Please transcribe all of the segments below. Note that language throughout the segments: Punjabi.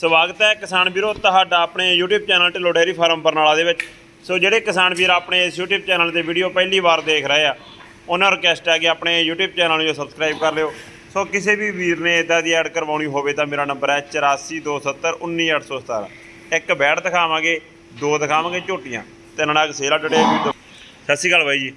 ਸਵਾਗਤ ਹੈ ਕਿਸਾਨ ਵੀਰੋ ਤੁਹਾਡਾ ਆਪਣੇ YouTube channel Dhillon dairy farm Barnala ਦੇ ਵਿੱਚ। ਸੋ ਜਿਹੜੇ ਕਿਸਾਨ ਵੀਰ ਆਪਣੇ ਇਸ YouTube ਚੈਨਲ ਤੇ ਵੀਡੀਓ ਪਹਿਲੀ ਵਾਰ ਦੇਖ ਰਹੇ ਆ, ਉਹਨਾਂ ਨੂੰ ਰਿਕਵੈਸਟ ਹੈ ਕਿ ਆਪਣੇ YouTube ਚੈਨਲ ਨੂੰ ਸਬਸਕ੍ਰਾਈਬ ਕਰ ਲਿਓ। ਸੋ ਕਿਸੇ ਵੀ ਵੀਰ ਨੇ ਇਦਾਂ ਦੀ ਐਡ ਕਰਵਾਉਣੀ ਹੋਵੇ ਤਾਂ ਮੇਰਾ ਨੰਬਰ ਹੈ 8427191817 ਇੱਕ ਬੈੜ ਦਿਖਾਵਾਂਗੇ, ਦੋ ਦਿਖਾਵਾਂਗੇ ਝੋਟੀਆਂ, ਤਿੰਨ ਨਾਗ ਸੇਲਾ ਟੁਡੇ ਵੀ ਸਤਿ ਸ਼੍ਰੀ ਅਕਾਲ ਬਾਈ ਜੀ।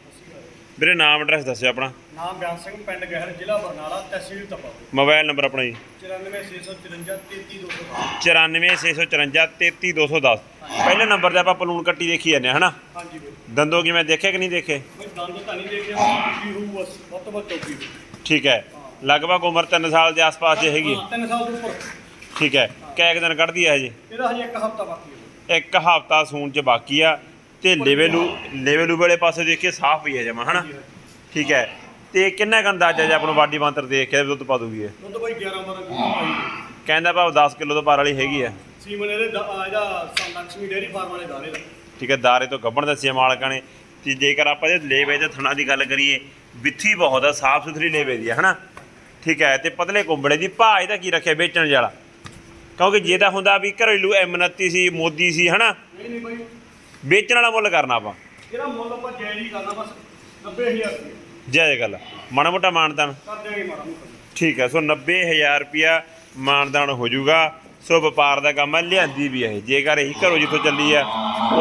ਵੀਰੇ ਨਾਮ ਐਡਰੈਸ ਦੱਸਿਓ ਆਪਣਾ। ਨਾਮ ਬਿਆਨ ਸਿੰਘ ਪਿੰਡ ਗਹਿਰ ਜ਼ਿਲ੍ਹਾ ਬਰਨਾਲਾ ਤਹਿਸੀਲ ਤਪਾ। ਮੋਬਾਈਲ ਨੰਬਰ ਆਪਣਾ ਜੀ। 94654 33210 94654 ਪਹਿਲੇ ਨੰਬਰ ਤੇ ਆਪਾਂ ਪਲੂਣ ਕੱਟੀ ਦੇਖੀ ਜਾਂਦੇ ਹਨਾ? ਹਾਂਜੀ ਦੰਦੋਂ ਕਿਵੇਂ ਦੇਖੇ ਕਿ ਨਹੀਂ ਦੇਖੇ? ਬਈ ਦੰਦ ਤਾਂ ਨਹੀਂ ਦੇਖਿਆ ਕੀ ਹੋਊ ਬਸ ਵੱਧ ਤੋਂ ਵੱਧ ਚੌਕੀ ਠੀਕ ਹੈ। ਲਗਭਗ ਉਮਰ 3 ਸਾਲ ਦੇ ਆਸ-ਪਾਸ ਦੀ ਹੈਗੀ। ਹੈ। ਹਾਂ, ਤਿੰਨ ਸਾਲ ਤੋਂ ਉੱਪਰ। ਠੀਕ ਹੈ। ਕੈ ਕੁ ਦਿਨ ਕੱਢਦੀ ਹੈ ਹਜੇ ਇਹਦਾ ਹਜੇ ਇੱਕ ਹਫਤਾ ਬਾਕੀ ਹੈ। ਇੱਕ ਹਫਤਾ ਸੂਣ ਚ ਬਾਕੀ ਆ। ਤੇ ਲੈਵਲੂ ਲੈਵਲੂ ਵਾਲੇ ਪਾਸੇ ਦੇਖੀਏ ਸਾਫ਼ ਹੀ ਹੈ ਜਮਾ ਹਨਾ? ਠੀਕ ਹੈ। ਤੇ ਕਿੰਨਾ ਕੁ ਅੰਦਾਜ਼ਾ ਜੇ ਆਪਾਂ ਨੂੰ ਵਾਡੀ ਮੰਤਰ ਦੇਖ ਕੇ ਦੁੱਧ ਪਾ ਦੂਗੀ ਇਹ? ਦੁੱਧ ਬਈ 11 12 ਕਿਲੋ ਪਾਈ ਕਹਿੰਦਾ ਭਾਵ 10 ਕਿਲੋ ਤੋਂ ਪਾਰ ਵਾਲੀ ਹੈਗੀ ਆ ਸੀਮਨ ਇਹਦੇ ਦ- ਆ ਇਹਦਾ ਲక్ష్ਮੀ ਡੇਅਰੀ ਫਾਰਮ ਵਾਲੇ ਦਾਰੇ ਦਾ ਠੀਕ ਹੈ ਦਾਰੇ ਤੋਂ ਗੱਬਣ ਦੱਸਿਆ ਮਾਲਕਾਂ ਨੇ। ਤੇ ਜੇਕਰ ਆਪਾਂ ਇਹ ਲੇਵੇ ਤੇ ਥਣਾ ਦੀ ਗੱਲ ਕਰੀਏ ਵਿੱਥੀ ਬਹੁਤ ਆ ਸਾਫ਼ ਸੁਥਰੀ ਲੇਵੇ ਦੀ ਆ ਹਨਾ? ਠੀਕ ਹੈ ਤੇ ਪਤਲੇ ਕੁੰਬੜੇ ਦੀ ਭਾਅ ਇਹਦਾ ਕੀ ਰੱਖਿਆ ਵੇਚਣ ਵਾਲਾ? ਕਿਉਂਕਿ ਜੇ ਤਾਂ ਹੁੰਦਾ ਵੀ ਘਰੇਲੂ ਐਮਨਤੀ ਸੀ ਮੋਦੀ ਸੀ ਹਨਾ? ਨਹੀਂ ਨਹੀਂ ਬਈ। ਵੇਚਣ ਵਾਲਾ ਮੁੱਲ ਕਰਨਾ ਆਪਾਂ। ਇਹਦਾ ਮੁੱਲ ਆਪਾਂ ਜਾਇਜ਼ ਹੀ ਕਰਨਾ ਬਸ 90000 ਰੁਪਏ। ਜੈ ਗੱਲ ਮਾੜਾ ਮੋਟਾ ਮਾਨਦਾਨ। ਕਰ ਦਿਆਂਗੇ ਮਾੜਾ ਮੋਟਾ। ਠੀਕ ਹੈ ਸੋ 90000 ਰੁਪਿਆ ਮਾਨਦਾਨ ਹੋ ਜਾਊਗਾ। ਸੋ ਵਪਾਰ ਦਾ ਕੰਮ ਹੈ ਲਿਆਂਦੀ ਵੀ ਹੈ ਜੇਕਰ ਇਹੀ ਘਰੋਂ ਜਿੱਥੋਂ ਚੱਲੀ ਆ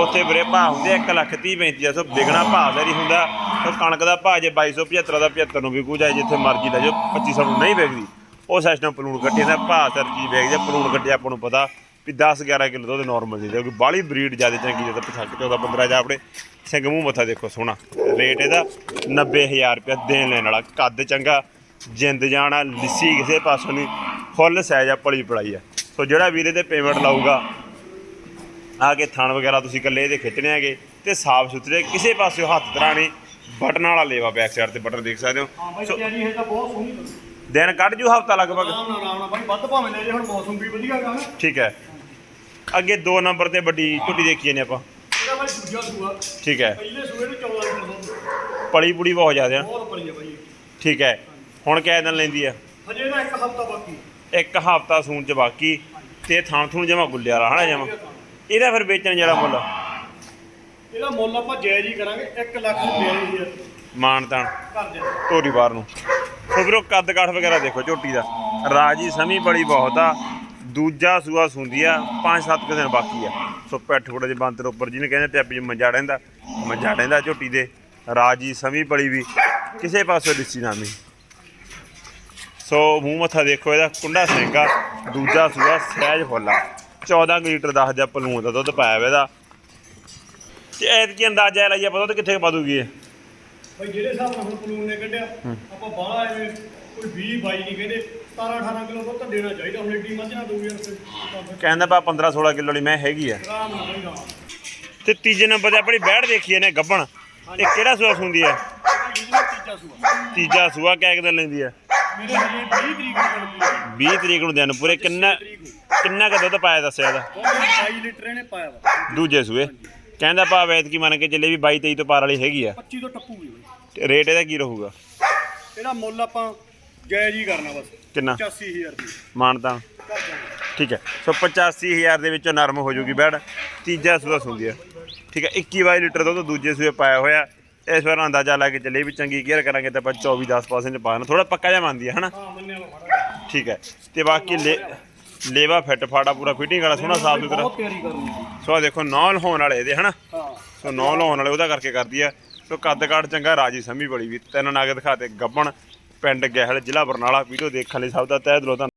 ਉੱਥੇ ਵੀਰੇ ਭਾਅ ਹੁੰਦੇ 1 ਲੱਖ 30 35 ਸੋ ਵਿਕਣਾ ਭਾਅ ਦਾ ਨਹੀਂ ਹੁੰਦਾ। ਸੋ ਕਣਕ ਦਾ ਭਾਅ ਜੇ 2275 ਦਾ 75 ਨੂੰ ਵਿਕੂ ਜਾਏ ਜਿੱਥੇ ਮਰਜ਼ੀ ਲੈ ਜਾਓ 2500 ਨੂੰ ਨਹੀਂ ਵਿਕਦੀ। ਉਹ ਸਿਸਟਮ ਪਲੂਣ ਕੱਟੇ ਦਾ ਭਾਅ ਸਰ ਚੀਜ਼ ਵੇਚ ਜਾ ਪਲੂਣ ਕੱਟੇ ਆਪਾਂ ਨੂੰ ਪਤਾ। ਵੀ 10 11 ਕਿਲੋ ਦੁੱਧ ਨਾਰਮਲ ਦੇ ਕਿਉਂਕਿ ਬਾਹਲੀ ਬਰੀਡ ਜ਼ਿਆਦਾ ਚੰਗੀ ਜਦੋਂ ਪਛਾਕ 14 15 ਜਾ ਆਪਣੇ ਸਿੰਘ ਮੂੰਹ ਮੱਥਾ ਦੇਖੋ ਸੋਹਣਾ। ਰੇਟ ਇਹਦਾ 90000 ਰੁਪਏ ਦੇਣ ਲੈਣ ਵਾਲਾ ਕੱਦ ਚੰਗਾ ਜਿੰਦ ਜਾਣਾ ਲਿੱਸੀ ਕਿਸੇ ਪਾਸੋਂ ਨਹੀਂ ਫੁੱਲ ਸਾਈਜ਼ ਆ ਪਲੀ ਪੜਾਈ ਆ। ਸੋ ਜਿਹੜਾ ਵੀਰੇ ਤੇ ਪੇਮੈਂਟ ਲਾਊਗਾ ਆ ਕੇ ਥਣ ਵਗੈਰਾ ਤੁਸੀਂ ਇਕੱਲੇ ਇਹਦੇ ਖਿੱਚਣੇ ਹੈਗੇ ਤੇ ਸਾਫ਼ ਸੁਥਰੇ ਕਿਸੇ ਪਾਸਿਓਂ ਹੱਥ ਤਰਾ ਨਹੀਂ ਬਟਨ ਵਾਲਾ ਲੇਵਾ ਬੈਕ ਸਾਈਡ ਤੇ ਬਟਨ ਦੇਖ ਸਕਦੇ ਹਾਂ। ਹੋ ਬਈ ਸੋ ਤਿਆਰੀ ਹੈ ਤਾਂ ਬਹੁਤ ਸੋਹਣੀ ਦਿਨ ਕੱਢ ਜੂ ਹਫਤਾ ਲਗਭਗ। ਆਰਾਮ ਨਾਲ ਆਰਾਮ ਨਾਲ। ਬਾਈ ਵੱਧ ਭਾਵੇਂ ਲੈ ਜੇ ਹੁਣ ਮੌਸਮ ਵੀ ਵਧੀਆ ਗਾ ਨਾ। ਠੀਕ ਹੈ। ਅੱਗੇ 2 ਨੰਬਰ ਤੇ ਵੱਡੀ ਝੁੱਟੀ ਦੇਖੀ ਨੇ ਆਪਾਂ। ਇਹਦਾ ਬਾਈ ਦੂਜਾ ਸੂਆ। ਠੀਕ ਹੈ। ਪਹਿਲੇ ਸੂਏ ਨੂੰ 14 ਲੀਟਰ ਦੁੱਧ ਪਲੀ ਪੁੜੀ ਬਹੁਤ ਜ਼ਿਆਦਾ ਆ। ਬਹੁਤ ਪਲੀ ਹੈ ਬਾਈ ਠੀਕ ਹੈ। ਹੁਣ ਕਿਆ ਦਿਨ ਲੈਂਦੀ ਆ? ਹਜੇ ਇਹਦਾ ਇੱਕ ਹਫਤਾ ਬਾਕੀ। ਇੱਕ ਹਫਤਾ ਸੂਣ ਚ ਬਾਕੀ ਤੇ ਥਾਂ ਥੂਣ ਜਮਾ ਗੁੱਲਿਆ ਵਾਲਾ ਹਨਾ ਜਮਾ? ਇਹਦਾ ਫਿਰ ਵੇਚਣ ਜਿਹੜਾ ਮੁੱਲ? ਇਹਦਾ ਮੁੱਲ ਆਪਾਂ ਜਾਇਜ਼ ਹੀ ਕਰਾਂਗੇ 1 ਲੱਖ 42000 ਮਾਨਤਾਨ ਕਰ ਦੇ। ਧੋਰੀ ਬਾਰ ਨੂੰ। ਸੋ ਵੀਰੋ ਕੱਦ ਕਾਠ ਵਗੈਰਾ ਦੇਖੋ ਝੋਟੀ ਦਾ। ਰਾਜੀ ਸਮੀ ਬੜੀ ਬਹੁਤ ਆ। ਦੂਜਾ ਸੂਆ ਸੁੰਦੀ ਆ 5-7 ਕੁ ਦਿਨ ਬਾਕੀ ਆ। ਸੋ ਪੈਠ ਫੋੜਾ ਦੇ ਬੰਤਰ ਉੱਪਰ ਜਿਹਨੇ ਕਹਿੰਦੇ ਟੈਪ 'ਚ ਮੰਜਾ ਰਹਿੰਦਾ ਮੰਜਾ ਰਹਿੰਦਾ ਝੋਟੀ ਦੇ। ਰਾਜੀ ਸਮੀ ਬੜੀ ਵੀ, ਕਿਸੇ ਪਾਸੇ ਦਿੱਸੀ ਨਾ ਮੀ ਸੋ ਮੂੰਹ ਮੱਥਾ ਦੇਖੋ ਇਹਦਾ, ਕੁੰਡਾ ਸਿੰਘਾ ਦੂਜਾ ਸੂਆ ਸਹਿਜ ਫੁੱਲਾ 14 ਕੁ ਲੀਟਰ ਦਾ ਹਜਾ ਪਲੂਣ ਦਾ ਦੁੱਧ ਪਾਇਆ ਵਾ ਇਹਦਾ। ਤੇ ਐਤਕੀ ਅੰਦਾਜ਼ਾ ਲਾਈਏ ਆਪਾਂ ਦੁੱਧ ਕਿੱਥੇ ਵਧੂਗੀ ਇਹ? ਬਾਈ ਜਿਹੜੇ ਹਿਸਾਬ ਨਾਲ ਹੁਣ ਪਲੂਨ ਨੇ ਕੱਢਿਆ, ਆਪਾਂ ਬਾਹਲਾ ਐਵੇਂ ਕੋਈ 20 22 ਨਹੀਂ ਕਹਿੰਦੇ। 17 18 ਕਿਲੋ ਦੁੱਧ ਤਾਂ ਦੇਣਾ ਚਾਹੀਦਾ ਹੁਣ ਏਡੀ ਮੱਝ ਨਾ ਦੋ ਯਾਰ ਫਿਰ। ਤਾਂ ਫਿਰ ਕਹਿੰਦਾ ਪਾ 15 16 ਕਿਲੋ ਵਾਲੀ ਮੈਂ ਹੈਗੀ ਆ। ਆਰਾਮ ਨਾਲ ਤੇ ਤੀਜੇ ਨੰਬਰ ਤੇ ਆਪਣੀ ਬੈੜ ਦੇਖੀ ਇਹਨੇ ਗੱਬਣ। ਇਹ ਕਿਹੜਾ ਸੂਆ ਸੁੰਦੀ ਆ? ਇਹਦਾ ਤੀਜਾ ਸੂਆ। ਤੀਜਾ ਸੂਆ ਕਿਆ ਕਿਦਾਂ ਲੈਂਦੀ ਮੇਰੇ ਹਜੇ 20 ਤਰੀਕ ਨੂੰ ਬਣਦੀ 20 ਤਰੀਕ ਨੂੰ ਦਿਨ ਪੂਰੇ ਕਿੰਨਾ ਕਿੰਨਾ ਕੁ ਦੁੱਧ ਪਾਇਆ ਦੱਸਿਆ ਇਹਦਾ? ਉਹ 22 ਲੀਟਰ ਇਹਨੇ ਪਾਇਆ ਵਾ। ਦੂਜੇ ਸੂਏ। ਕਹਿੰਦਾ ਭਾ ਵੈਦ ਕੀ ਮੰਨ ਕੇ ਚੱਲੇ ਵੀ 22 23 ਤੋਂ ਪਾਰ ਵਾਲੀ ਹੈਗੀ ਆ। 25 ਤੋਂ ਟੱਪੂਗੀ ਬਾਈ। ਰੇਟ ਇਹਦਾ ਕੀ ਰਹੂਗਾ? ਇਹਦਾ ਮੁੱਲ ਆਪਾਂ ਜਾਇਜ਼ ਹੀ ਕਰਨਾ ਬਸ। ਕਿੰਨਾ? 85000 ਰੁਪਏ ਮਾਨਤਾ ਕਰ ਦਾਂਗੇ। ਠੀਕ ਹੈ। ਸੋ 85000 ਦੇ ਵਿੱਚੋਂ ਨਰਮ ਹੋ ਜੂਗੀ ਬੈੜ ਤੀਜਾ ਸੂਆ ਸੁੰਦੀ ਆ ਠੀਕ ਹੈ 21 22 ਲੀਟਰ ਦੁੱਧ ਦੂਜੇ ਸੂਏ ਪਾਇਆ ਹੋਇਆ। ਇਸ ਵਾਰ ਅੰਦਾਜ਼ਾ ਲਾ ਕੇ ਚੱਲੇ ਵੀ ਚੰਗੀ ਕੇਅਰ ਕਰਾਂਗੇ ਤਾਂ ਆਪਾਂ 24 10% ਚ ਪਾਣਾ ਥੋੜਾ ਪੱਕਾ ਜਿਹਾ ਮੰਨਦੀ ਹਨਾ? ਹਾਂ ਮੰਨਿਆ ਵਾ ਮਾੜਾ ਠੀਕ ਹੈ। ਤੇ ਬਾਕੀ ਲੇ ਲੇਵਾ ਫਿੱਟ ਫਾੜਾ ਪੂਰਾ ਫਿਟਿੰਗ ਵਾਲਾ ਸੋਹਣਾ ਸਾਫ਼ ਸੁਥਰਾ। ਬਹੁਤ ਤਿਆਰੀ ਕਰਨੀ ਸੋ ਆਹ ਦੇਖੋ ਨੌਲ ਹੋਣ ਵਾਲੇ ਇਹਦੇ ਹਨਾ? ਹਾਂ। ਸੋ ਨੌਲ ਹੋਣ ਵਾਲੇ ਉਹਦਾ ਕਰਕੇ ਕਰਦੀ ਆ ਸੋ ਕੱਦ ਕਾਠ ਚੰਗਾ ਰਾਜੀ ਸਮੀ ਬੜੀ ਵੀ। ਤਿੰਨ ਨਗ ਦਿਖਾਤੇ ਗੱਬਣ। ਪਿੰਡ ਗਹਿਲ ਜ਼ਿਲ੍ਹਾ ਬਰਨਾਲਾ ਵੀਡੀਓ ਦੇਖਣ ਲਈ ਸਭ ਦਾ ਤਹਿ ਦਿਲੋਂ ਧੰਨ-